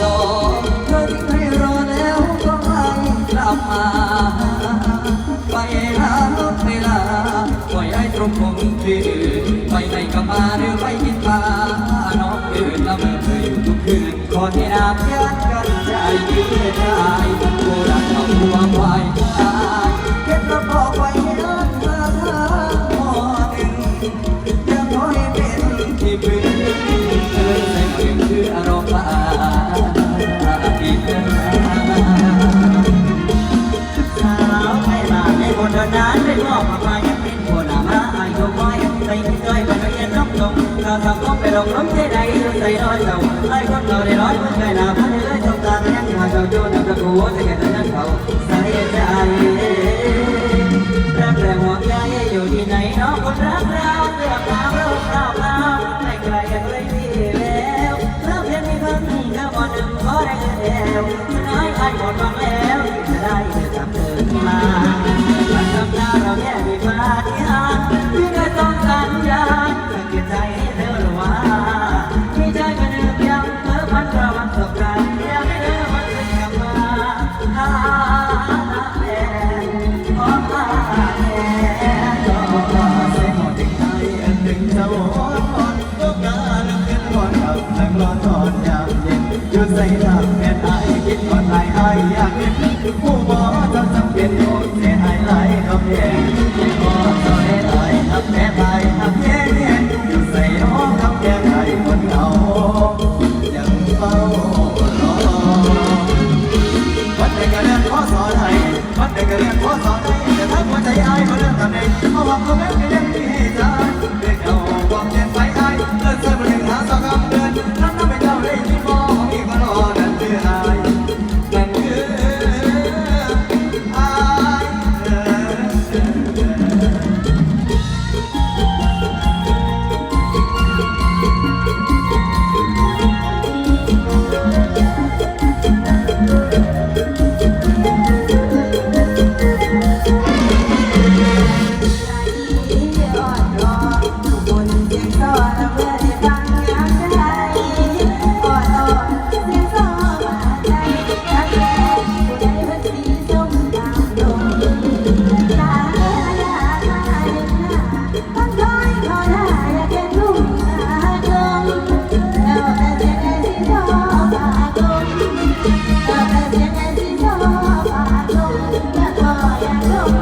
จองเงินให้รอแล้วก็ไม่กลับมาไปลาไปลาปล่อยให้ตรงคงคืนไปไหนก็มาหรือไปกินปลาน้องเดินละเมออยู่ทุกคืนขอให้น้ำยัดกันใจยืดได้ อยบรรเย็นน้องลงเราทำต้องไปลงล้มใจใดใจน้อยเจ้าไอ้คนเราได้ร้อยคนใจหนาพันเลยต้องตายังหาเจ้าโยนน้ำตะกูจะแก่ตอนนั้นเขาใส่ใจรักแรงหัวใจอยู่ที่ไหนน้องคนรักเราเลือกเราเราเราเราไม่ไกลกันเลยที่แล้วแล้วเพียงมีเพิ่งแค่วันหนึ่งขอได้เดียวน้อยใครหมดฟังแล้ว ใจเธอรือว่ที่ใจมันเดือดยังเออมันรวังตกกันยังเธอมันเป็นกลับมาฮ่าแม่อพาแม่ก็มาใส่หอดึงใจดึงเจ้าหนก็กาลังขึ้นอนขับนั่งรอทอนยามย็นอยู่ใส่ทางแม่ตายคิดก่อนตายายอยากเห็น พอสอนให้แต่ถ้าหัใจอายมาเลิกกันเองเพราะว่าเขาแม้ก็ยังมีใจ não.